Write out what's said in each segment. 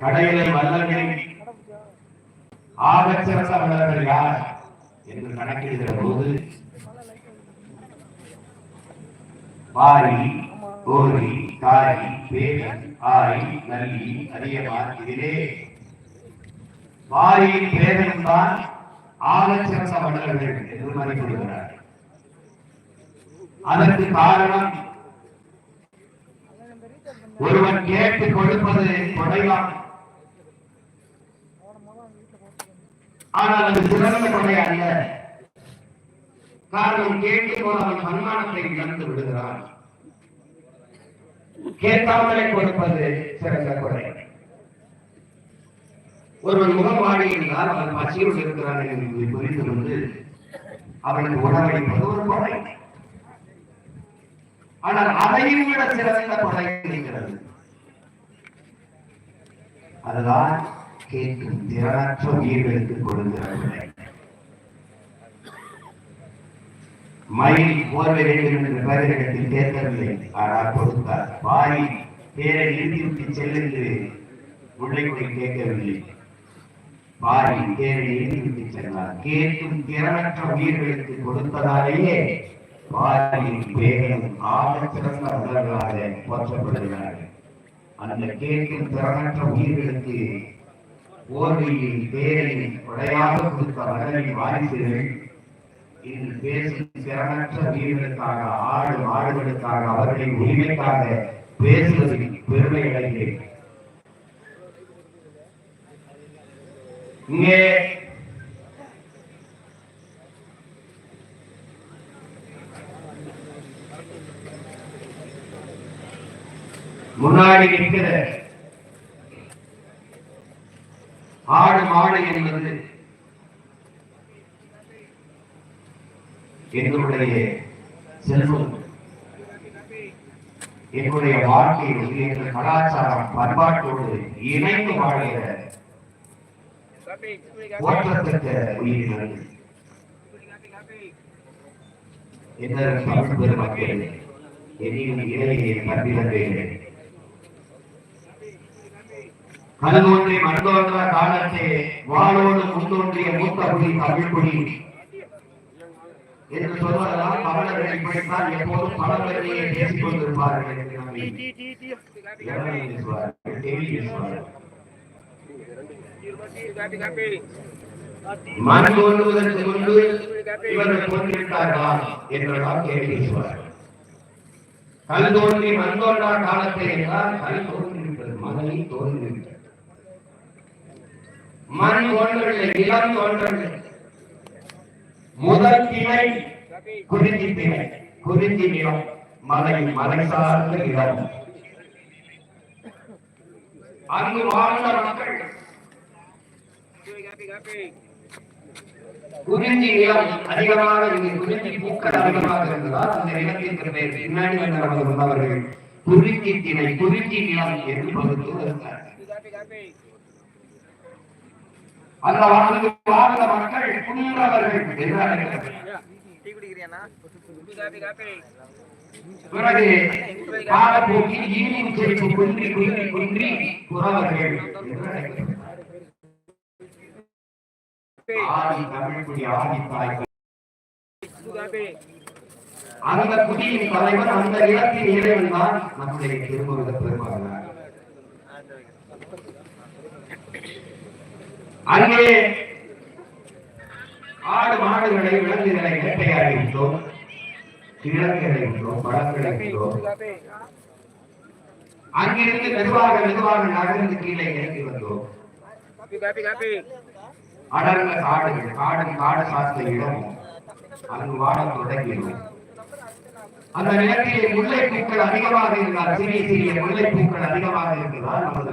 கடையிலை வல்லவர்கள் ஆகச் சிறந்த வல்லர்கள் யார் என்று கணக்கிடுகிற போது வாரி கோரி தாரி பேரன் ஆய் நல்லி அதிகமான் இதிலே வாரியின் பேரன் தான் ஆகச் சிறந்த வல்லர்கள் என்று மதிப்பிடுகிறார் அதற்கு காரணம் ஒருவன் கேட்டு கொடுப்பது கொடைதான். ஆனால் அது சிறந்த கொடை அல்ல. காரணம் கேட்டு அவன் சன்மானத்தை இழந்து விடுகிறான். கேட்காமலே கொடுப்பது சிறந்த கொடை. ஒருவன் முகமாடி என்றால் அவன் பசியோடு இருக்கிறான் என்று புரிந்து கொண்டு அவனுக்கு உணவளிப்பது ஒரு கொடை. ஆனால் அதையும் விட சிறந்த கொடை இருக்கிறது. அதுதான் கேட்கும் திறனற்ற உயிர்களுக்கு கொடுக்கிற கொடை. மயில் போர்வை வேண்டும் என்ற பேரிடத்தில் கேட்கவில்லை ஆனால் கொடுத்தார். வாரி பேரை நிறுத்திவிட்டு செல்லுந்து உள்ளே கேட்கவில்லை. வாரி பேரை நிறுத்திவிட்டு சென்றார். கேட்கும் திறனற்ற உயிர்களுக்கு கொடுத்ததாலேயே வாரியின் பேரும் ஆகச் சிறந்த போற்றப்படுகிறார்கள். அந்த கேட்கும் திறனற்ற உயிர்களுக்கு போர்வையில் பேரில் கொடையாக கொடுத்த மகனின் வாரிசுகள் இன்று பேசும் திறனற்ற உயிர்களுக்காக ஆடு அவர்களின் உரிமைக்காக பேசுவதில் பெருமை அடைகிறேன். இங்கே முன்னாடி நிற்கிற ஆடு மாடு என்பது எங்களுடைய செல்வம். எங்களுடைய வாழ்க்கையில் எங்கள் கலாச்சாரம் பண்பாட்டோடு இணைந்து வாழ்கிற போற்றத்தக்க உயிர்கள். என்ன தமிழ் பெருமக்கள் என்னையும் இறையை கண்டிருந்தேன் கல்தோன்றி மண்டோன்ற காலத்தே வாழோடு முன்னோன்றிய மூத்த குடி தமிழ் குடி என்று சொல்வதெல்லாம் தமிழர்கள் இப்படித்தான் எப்போதும் பலவரையே பேசிக் கொண்டிருப்பார்கள் என்று மண் தோன்றுவதற்கு முன்பு இவர்கள் தோன்றிவிட்டார்களா என்றெல்லாம் கேள்வி பேசுவார்கள் கல் தோன்றி மண் தோன்றா காலத்தை என்றால் கல் தோன்றிவிட்டது மகனை தோன்றிவிட்டது மண் தோன்றவில்லை நிலம் தோன்றவில்லை. முதல் திணை குறிஞ்சி திணை குறிஞ்சி நிலம் மலை மலை சார்ந்த இடம். அங்கு வாழ்ந்த மக்கள் குறிஞ்சி நிலம் அதிகமாக இங்கு குறிஞ்சி பூக்கள் அதிகமாக இருந்ததால் அந்த நிலத்திற்கு பேர் பின்னாடி வந்தவர்கள் வந்தவர்கள் குறிஞ்சி திணை குறிஞ்சி நிலம் என்று பகுத்து வருகிறார் அந்த வாழ்ந்து வாழ்ந்த மக்கள் புனிதவர்கள் பிறகு காலப்போக்கில் ஈனின் குன்றி குன்றி குன்றி புறவர்கள் ஆதி தமிழ்குடி ஆதி தாய் அந்த குடியின் தலைவர் அந்த இடத்தின் இறைவன் தான் நம்முடைய திருமுருக பெருமாள் அங்கே ஆடு மாடுகளை விலங்குகளை வேட்டையாடி விட்டோம் கிழங்குகளை விட்டோம் பழங்களை விட்டோம் அங்கிருந்து மெதுவாக மெதுவாக நகர்ந்து கீழே இறங்கி வந்தோம். அடர்ந்த காடுகள் காடு காடு சார்ந்த இடம். அங்கு வாழ தொடங்கினோம் அந்த நிலத்திலே முல்லை பூக்கள் அதிகமாக இருந்தால் சிறிய சிறிய முல்லை பூக்கள் அதிகமாக இருந்ததால் நமது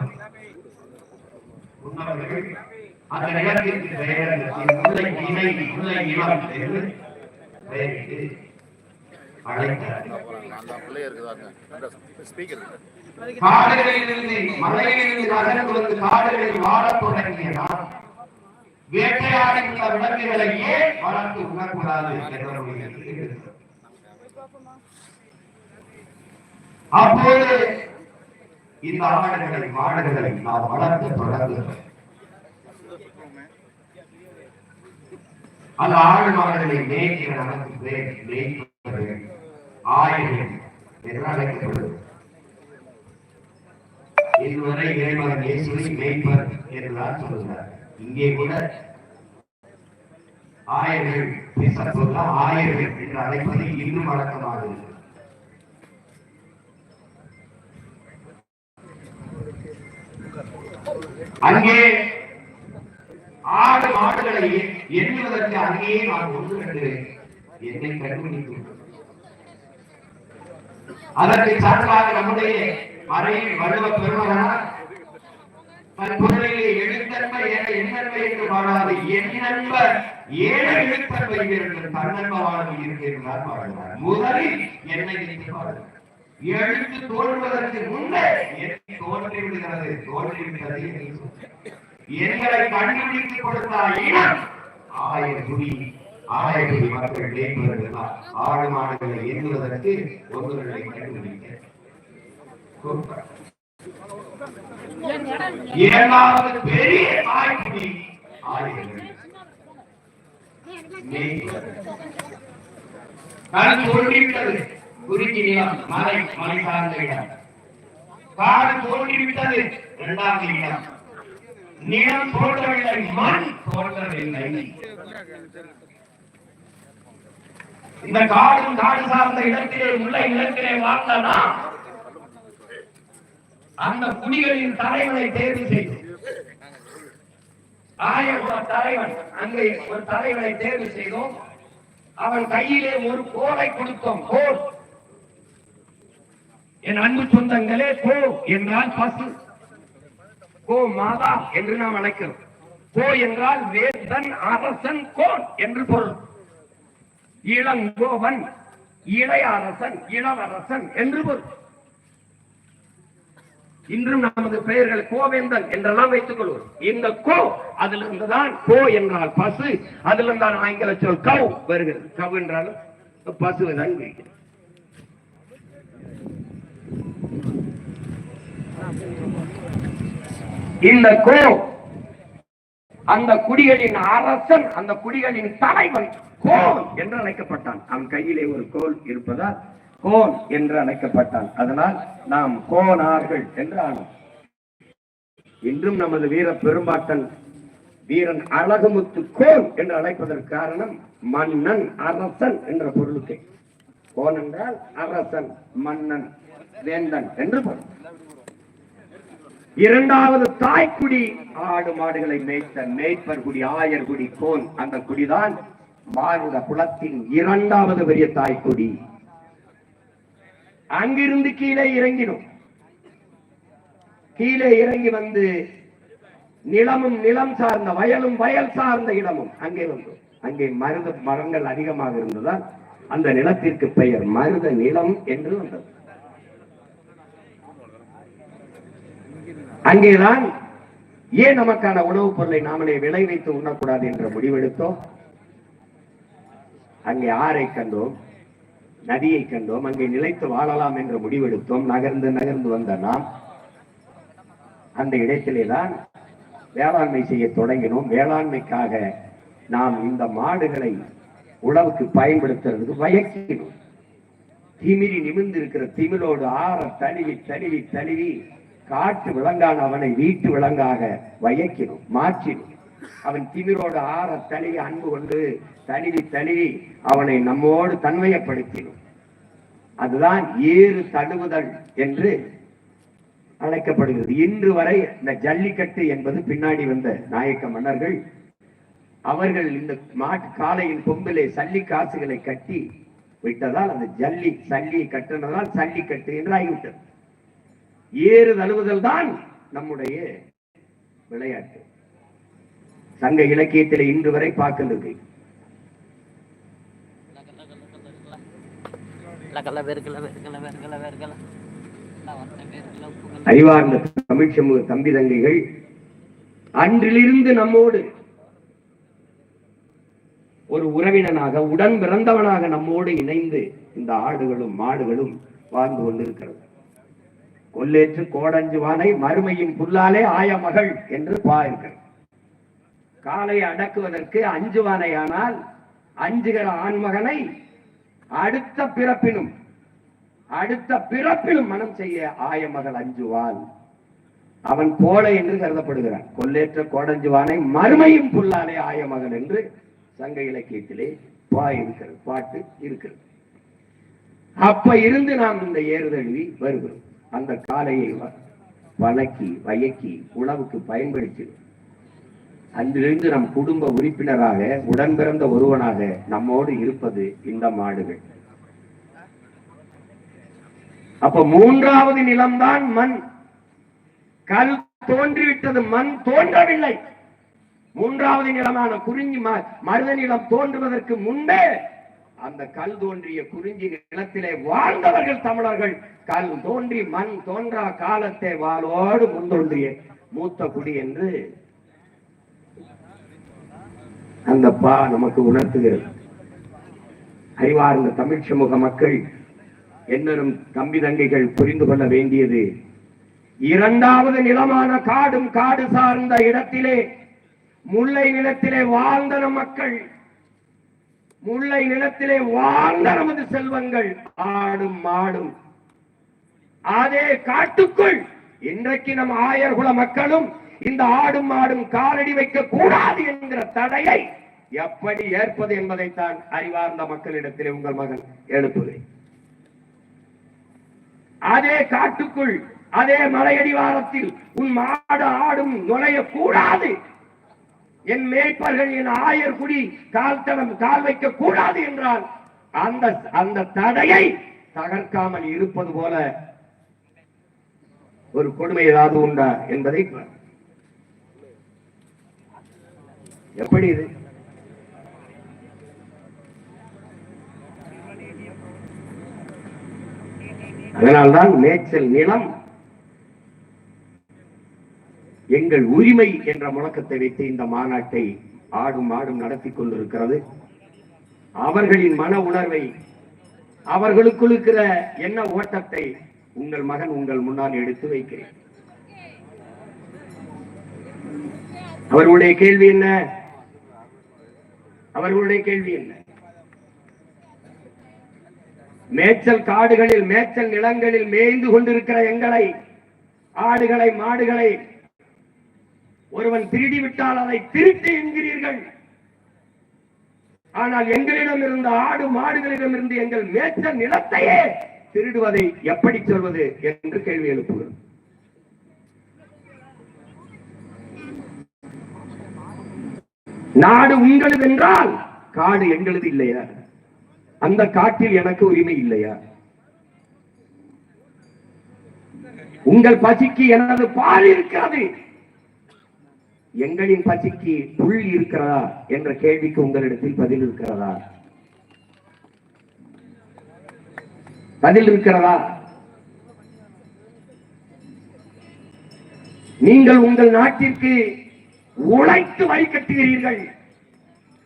முன்னவர்கள் அந்த நிலத்திற்கு பெயர் முல்லை இணை முல்லை இளம் என்று பெயரிட்டு அழைத்தார் காடுகளிலிருந்து மலையிலிருந்து நகர்ந்து வந்து காடுகளில் வாழத் தொடங்கியதால் வேட்டையாடுகின்ற விலங்குகளை ஏன் வளர்த்து அப்போது இந்த ஆடுகளை மாடுகளை நாம் வளர்த்து தொடங்குகிறோம் அந்த ஆடு மாடுகளை மேய்க்கிற நமக்கு மேய்ப்பது ஆயுதம் என்று அழைக்கப்படுது இதுவரை இறைவன் இயேசுவை மேய்ப்பர் என்றுதான் சொல்லுகிறார். இங்கே கூட ஆயர்கள் பேசப்போல ஆயர்கள் என்று அழைப்பது இன்னும் வழக்கமாக அங்கே ஆடு மாடுகளை எண்ணுவதற்கு அங்கேயே நான் ஒன்று கண்டு என்னை கண்டுபிடித்து அதற்கு சார்பாக நம்முடைய மறை வள்ளுவ பெருமகனார் தன் குரலிலே எழுத்தன்மை என எண்ணன்மை என்று பாடாது எண்ணன்ப ஏழு எழுத்தன்மை என்று தன்னன்பமாக இருக்கிறார் பாடுகிறார். முதலில் என்னை நினைத்து பாடுகிறார் எழுத்து தோன்றுவதற்கு முன்னே என்னை தோன்றி விடுகிறது எங்களை கண்டுபிடித்து கொடுத்தால் இனம் ஆய மக்கள் மேம்படுவதா ஆடு எண்ணுவதற்கு ஒருவர்களை கண்டுபிடிக்க. இரண்டாவது பெரிய தாய்மொழி ஆயர்கள். கண் தோன்றிவிட்டது குறிஞ்சி நிலம் மலை மலை சார்ந்த இடம். காடு தோன்றிவிட்டது இரண்டாவது இடம். நிலம் தோன்றவில்லை மண் தோன்றவில்லை இந்த காடும் காடு சார்ந்த இடத்திலே உள்ள இடத்திலே வாழ்ந்தனா அந்த புலிகளின் தலைவனை தேர்வு செய்து ஆயகுல தலைவன் அங்கே ஒரு தலைவனை தேர்வு செய்தோம். அவன் கையிலே ஒரு கோலை கொடுத்தோம் கோல். என் அன்பு சொந்தங்களே கோ என்றால் பசு. கோ மாதா என்று நாம் அழைக்கிறோம். கோ என்றால் வேந்தன் அரசன் கோன் என்று பொருள். இளங்கோவன் இளைய அரசன் இளவரசன் என்று பொருள். இன்றும் நமது பெயர்கள் கோவேந்தன் என்றெல்லாம் வைத்துக் கொள்வோம். இந்த கோ அதிலிருந்து தான் கோ என்றால் பசு அதிலிருந்து தான் ஆங்கில சொல் கவ் வருகிறது. கவ் என்றாலும் பசுவை தான் குறிக்கிறது. இந்த கோ அந்த குடிகளின் அரசன் அந்த குடிகளின் தலைவன் கோல் என்று அழைக்கப்பட்டான். அவன் கையிலே ஒரு கோல் இருப்பதால் கோல் என்று அழைக்கப்பட்டான். அதனால் நாம் கோனார்கள் என்று ஆனோம். இன்றும் நமது வீர பெரும்பாட்டன் வீரன் அழகுமுத்து கோல் என்று அழைப்பதற்கு காரணம் மன்னன் அரசன் என்ற பொருளுக்கு. கோன் என்றால் அரசன் மன்னன் வேந்தன் என்று பொருள். இரண்டாவது தாய்க்குடி. ஆடு மாடுகளை மேய்த்த மேய்ப்பர் குடி ஆயர் குடி கோன். அந்த குடிதான் மானுட குலத்தின் இரண்டாவது பெரிய தாய்க்குடி. அங்கிருந்து கீழே இறங்கினோம். கீழே இறங்கி வந்து நிலமும் நிலம் சார்ந்த வயலும் வயல் சார்ந்த இடமும் அங்கே வந்தோம் அங்கே மருத மரங்கள் அதிகமாக இருந்ததால் அந்த நிலத்திற்கு பெயர் மருத நிலம் என்று வந்தது. அங்கேதான் ஏன் நமக்கான உணவுப் பொருளை நாமளே விளை வைத்து உண்ணக்கூடாது என்ற முடிவெடுத்தோம்? அங்கே ஆறை கண்டோம் நதியை கண்டோம் அங்கே நிலைத்து வாழலாம் என்ற முடிவெடுத்தோம். நகர்ந்து நகர்ந்து வந்த நாம் அந்த இடத்திலே தான் வேளாண்மை செய்ய தொடங்கினோம். வேளாண்மைக்காக நாம் இந்த மாடுகளை உழவுக்கு பயன்படுத்துறதுக்கு வயக்கினோம். திமிரி நிமிர்ந்து இருக்கிற திமிலோடு ஆற தழுவி தழுவி தழுவி காட்டு விலங்கான அவனை வீட்டு விலங்காக வயக்கினும் மாற்றினும் அவன் திமிரோடு ஆற தழுவி அன்பு கொண்டு தழுவி தழுவி அவனை நம்மோடு தன்மையப்படுத்தினோம் அதுதான் ஏறு தழுவுதல் என்று அழைக்கப்படுகிறது. இன்று வரை இந்த ஜல்லிக்கட்டு என்பது பின்னாடி வந்த நாயக்க மன்னர்கள் அவர்கள் இந்த மாட்டு காலையின் கொம்பிலே சல்லி காசுகளை கட்டி விட்டதால் அந்த ஜல்லி சல்லி கட்டினதால் சல்லிக்கட்டு என்று ஆகிவிட்டது ஏறு தழுவுதல் தான் நம்முடைய விளையாட்டு. சங்க இலக்கியத்தில் இன்று வரை பார்க்கிறது அறிவார்ந்த தமிழ் சமூக தம்பி தங்கைகள் அன்றிலிருந்து நம்மோடு ஒரு உறவினனாக உடன் பிறந்தவனாக நம்மோடு இணைந்து இந்த ஆடுகளும் மாடுகளும் வாழ்ந்து கொண்டிருக்கிறது. கொல்லேற்று கோடஞ்சுவானை மறுமையின் புல்லாலே ஆய மகள் என்று பாருங்கள். காலை அடக்குவதற்கு அஞ்சுவானையானால் அஞ்சுகிற ஆண்மகனை அடுத்த பிறப்பினும் அடுத்த பிறப்பிலும் மனம் செய்ய ஆய மகள் அஞ்சுவான் அவன் கோடை என்று கருதப்படுகிறான். கொல்லேற்ற கோடஞ்சுவானை மறுமையும் புல்லாலே ஆயமகன் என்று சங்க இலக்கியத்திலே பா இருக்கிறது பாட்டு இருக்கிறது. அப்ப இருந்து நாம் இந்த ஏறுதழுவி வருகிறோம். அந்த காலையை வ- வணக்கி வயக்கி உணவுக்கு பயன்படுத்தி அன்றிலிருந்து நம் குடும்ப உறுப்பினராக உடன் பிறந்த ஒருவனாக நம்மோடு இருப்பது இந்த மாடுகள். அப்ப மூன்றாவது நிலம்தான் மண். கல் தோன்றிவிட்டது மண் தோன்றவில்லை. மூன்றாவது நிலமான குறிஞ்சி மருத நிலம் தோன்றுவதற்கு முன்பே அந்த கல் தோன்றிய குறிஞ்சி நிலத்திலே வாழ்ந்தவர்கள் தமிழர்கள். கல் தோன்றி மண் தோன்றா காலத்தை வாழோடு முன்தோன்றிய மூத்த குடி என்று அந்த பா நமக்கு உணர்த்துகிறது. அறிவார்ந்த தமிழ் சமூக மக்கள் என்னும் தம்பி தங்கைகள் புரிந்து கொள்ள வேண்டியது இரண்டாவது நிலமான காடும் காடு சார்ந்த இடத்திலே முல்லை நிலத்திலே வாழ்ந்த மக்கள். முல்லை நிலத்திலே வாழ்ந்த நமது செல்வங்கள் ஆடும் மாடும். அதே காட்டுக்குள் இன்றைக்கு நம் ஆயர்குல மக்களும் இந்த ஆடும் மாடும் காலடி வைக்க கூடாது என்கிற தடையை எப்படி ஏற்பது என்பதைத்தான் அறிவார்ந்த மக்களிடத்திலே உங்கள் மகன் எழுப்புகிறேன். அதே காட்டுக்குள் அதே மலையடிவாரத்தில் உன் மாடு ஆடும் நுழைய கூடாது என் மேய்ப்பர்கள் என் ஆயர் குடி கால் தடம் கால் வைக்க கூடாது என்றால் அந்த அந்த தடையை தகர்க்காமல் இருப்பது போல ஒரு கொடுமை ஏதாவது உண்டா என்பதை எப்படி இது? அதனால்தான் மேய்ச்சல் நிலம் எங்கள் உரிமை என்ற முழக்கத்தை வைத்து இந்த மாநாட்டை ஆடும் ஆடும் நடத்தி கொண்டிருக்கிறது. அவர்களின் மன உணர்வை அவர்களுக்குள் இருக்கிற என்ன ஓட்டத்தை உங்கள் மகன் உங்கள் முன்னால் எடுத்து வைக்கிறேன். அவர்களுடைய கேள்வி என்ன? அவர்களுடைய கேள்வி என்ன? மேய்ச்சல் காடுகளில் மேய்ச்சல் நிலங்களில் மேய்ந்து கொண்டிருக்கிற எங்களை ஆடுகளை மாடுகளை ஒருவன் திருடி விட்டால் அதை திருட்டு என்கிறீர்கள். ஆனால் எங்களிடம் இருந்த ஆடு மாடுகளிடம் இருந்து எங்கள் மேய்ச்ச நிலத்தையே திருடுவதை எப்படி சொல்வது என்று கேள்வி எழுப்புகிறது நாடு உங்களது என்றால் காடு எங்களது இல்லையா? அந்த காட்டில் எனக்கு உரிமை இல்லையா? உங்கள் பசிக்கு எனது பால் இருக்கிறது. எங்களின் பசிக்கு புல் இருக்கிறதா என்ற கேள்விக்கு உங்களிடத்தில் பதில் இருக்கிறதா? பதில் இருக்கிறதா? நீங்கள் உங்கள் நாட்டிற்கு உழைத்து வழி கட்டுகிறீர்கள்.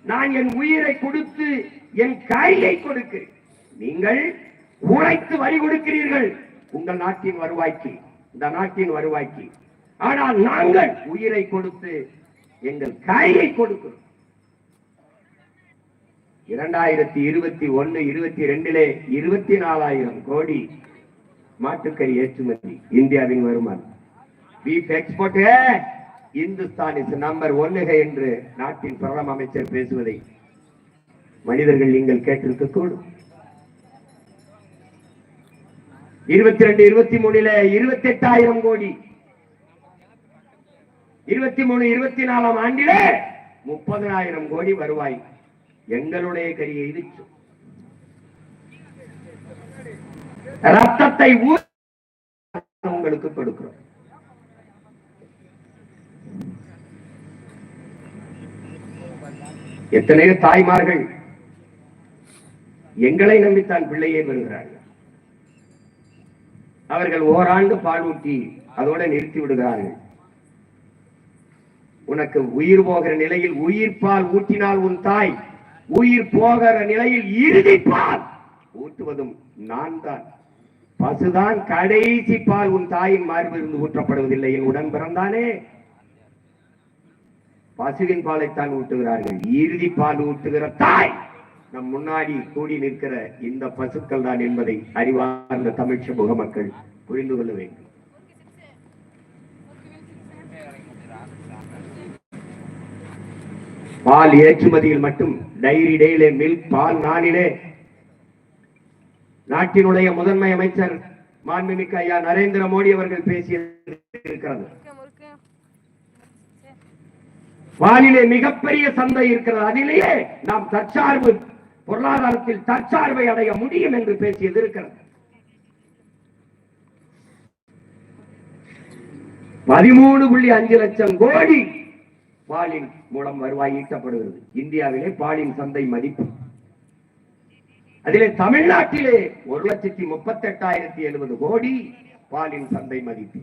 நான் என் உயிரை கொடுத்து என் கையை கொடுக்க. நீங்கள் உழைத்து வரி கொடுக்கிறீர்கள். உங்கள் நாட்டின் வருவாய்க்கு இந்த நாட்டின் வருவாய்க்கு. ஆனால் நாங்கள் உயிரை கொடுத்து எங்கள் கையை கொடுக்கிறோம். இரண்டாயிரத்தி இருபத்தி ஒன்னு இருபத்தி ரெண்டிலே இருபத்தி நாலாயிரம் கோடி மாட்டுக்கறி ஏற்றுமதி இந்தியாவின் வருமானம். Beef export Hindustan is number ஒன்னுக என்று நாட்டின் பிரதம அமைச்சர் பேசுவதை மனிதர்கள் நீங்கள் கேட்டிருக்க கூடும் இருபத்தி ரெண்டு இருபத்தி மூணுல இருபத்தி எட்டாயிரம் கோடி இருபத்தி மூணு இருபத்தி நாலாம் ஆண்டிலே முப்பதனாயிரம் கோடி வருவாய். எங்களுடைய கரியை விற்று. ரத்தத்தை உங்களுக்கு கொடுக்கிறோம். எத்தனையோ தாய்மார்கள் எங்களை நம்பித்தான் பிள்ளையை பெறுகிறார்கள். அவர்கள் ஓராண்டு பாலூட்டி அதோட நிறுத்தி விடுகிறார்கள். உனக்கு உயிர் போகிற நிலையில் உயிர் பால் ஊட்டினால் உன் தாய். உயிர் போகிற நிலையில் இறுதி பால் ஊட்டுவதும் நான் தான். பசுதான் கடைசி பால் உன் தாயின் மார்பிலிருந்து ஊற்றப்படுவதில்லை. என் உடன் பிறந்தானே. பசுவின் பாலைத்தான் ஊட்டுகிறார்கள். இறுதி பால் ஊட்டுகிற தாய். நம் முன்னாடி கூடி நிற்கிற இந்த பசுக்கள் தான் என்பதை அறிவார்ந்த தமிழ் சமூக மக்கள் புரிந்து கொள்ள வேண்டும். பால் ஏற்றுமதியில் மட்டும் டைரி டேயிலே மில்க் பால் நாளிலே. நாட்டினுடைய முதன்மை அமைச்சர் மாண்புமிக்க ஐயா நரேந்திர மோடி அவர்கள் பேசியது இருக்கிறது பாலிலே மிகப்பெரிய சந்தை இருக்கிறது. அதிலேயே நாம் தற்சார்பு பொருளாதாரத்தில் தற்சார்பை அடைய முடியும் என்று பேசியது இருக்கிறது பதிமூணு புள்ளி அஞ்சு லட்சம் கோடி பாலின் மூலம் வருவாய் ஈட்டப்படுகிறது. இந்தியாவிலே பாலின் சந்தை மதிப்பு. அதிலே தமிழ்நாட்டிலே ஒரு லட்சத்தி முப்பத்தி எட்டாயிரத்தி எழுபது கோடி பாலின் சந்தை மதிப்பு.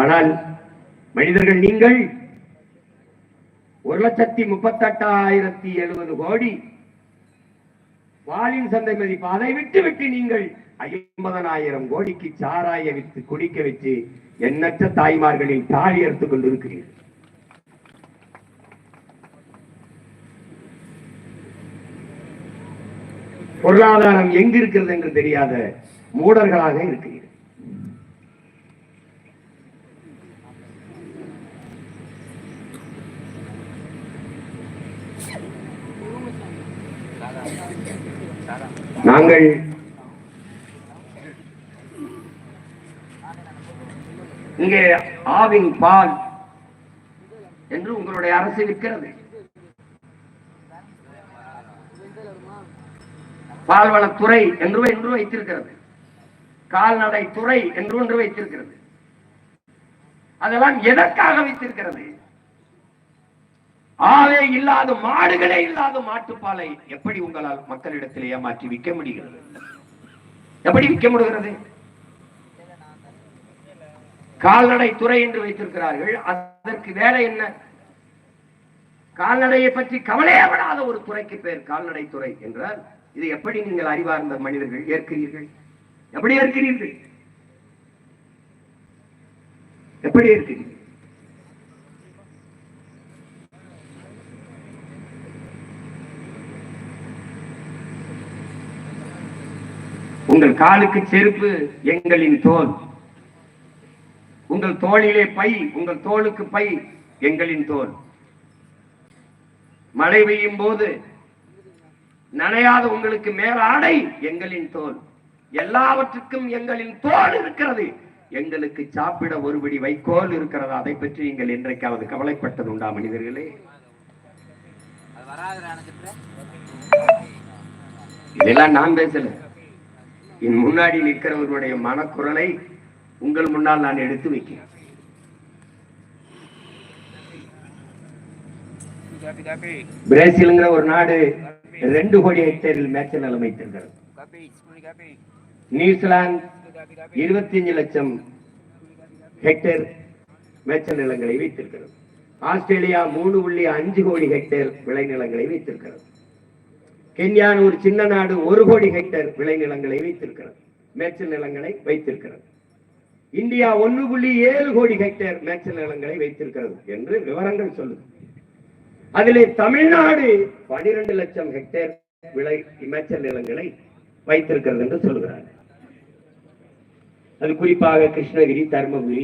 ஆனால் மனிதர்கள் நீங்கள் ஒரு லட்சத்தி முப்பத்தி எட்டாயிரத்தி எழுபது கோடி பாலின் சந்தை மதிப்பு. அதை விட்டு விட்டு நீங்கள் ஐம்பதனாயிரம் கோடிக்கு சாராய வித்து குடிக்க வச்சு எண்ணற்ற தாய்மார்களில் தாலி எடுத்துக் கொண்டிருக்கிறீர்கள். பொருளாதாரம் எங்கு இருக்கிறது என்று தெரியாத மூடர்களாக இருக்கிறீர்கள். நாங்கள் இங்கே ஆவின் பால் என்று உங்களுடைய அரசு இருக்கிறது பால்வளத்துறை என்று என்று வைத்திருக்கிறது. கால்நடை துறை என்று ஒன்று வைத்திருக்கிறது. அதெல்லாம் எதற்காக வைத்திருக்கிறது? ஆவே இல்லாத மாடுகளே இல்லாத மாட்டுப்பாலை எப்படி உங்களால் மக்களிடத்தில் ஏமாற்றி விற்க முடிகிறது? எப்படி விற்க முடிகிறது? கால்நடை துறை என்று வைத்திருக்கிறார்கள். அதற்கு வேலை என்ன? கால்நடையை பற்றி கவலையப்படாத ஒரு துறைக்கு பேர் கால்நடை துறை என்றால் இது எப்படி நீங்கள் அறிவார்ந்த மனிதர்கள் ஏற்கிறீர்கள்? எப்படி ஏற்கிறீர்கள்? எப்படி ஏற்கிறீர்கள்? உங்கள் காலுக்கு செருப்பு எங்களின் தோல். உங்கள் தோளிலே பை உங்கள் தோளுக்கு பை எங்களின் தோல் மழை பெய்யும் போது நனையாத உங்களுக்கு மேலாடை எங்களின் தோல் எல்லாவற்றுக்கும் எங்களின் தோல் இருக்கிறது. எங்களுக்கு சாப்பிட ஒருபடி வைக்கோல் இருக்கிறது? அதை பற்றி நீங்கள் என்றைக்காவது கவலைப்பட்டது உண்டா மனிதர்களே? இதெல்லாம் நான் பேசல. என் முன்னாடி நிற்கிறவர்களுடைய மனக்குரலை உங்கள் முன்னால் நான் எடுத்து வைக்கிறேன். பிரேசில்ங்கிற ஒரு நாடு ரெண்டு கோடி ஹெக்டேரில் மேய்ச்சல் நிலம் வைத்திருக்கிறது. நியூசிலாந்து இருபத்தி அஞ்சு லட்சம் ஹெக்டேர் மேய்ச்சல் நிலங்களை வைத்திருக்கிறது. ஆஸ்திரேலியா மூணு புள்ளி அஞ்சு கோடி ஹெக்டேர் விளைநிலங்களை வைத்திருக்கிறது. கென்யான் ஒரு சின்ன நாடு ஒரு கோடி ஹெக்டேர் விளைநிலங்களை வைத்திருக்கிறது. மேய்ச்சல் நிலங்களை வைத்திருக்கிறது. இந்தியா ஒன்று புள்ளி ஏழு கோடி ஹெக்டேர் மேய்ச்சல் நிலங்களை வைத்திருக்கிறது என்று விவரங்கள் சொல்லுது. அதிலே தமிழ்நாடு பனிரெண்டு லட்சம் ஹெக்டேர் விளை மேய்ச்சல் நிலங்களை வைத்திருக்கிறது என்று சொல்கிறார் அது குறிப்பாக கிருஷ்ணகிரி தருமபுரி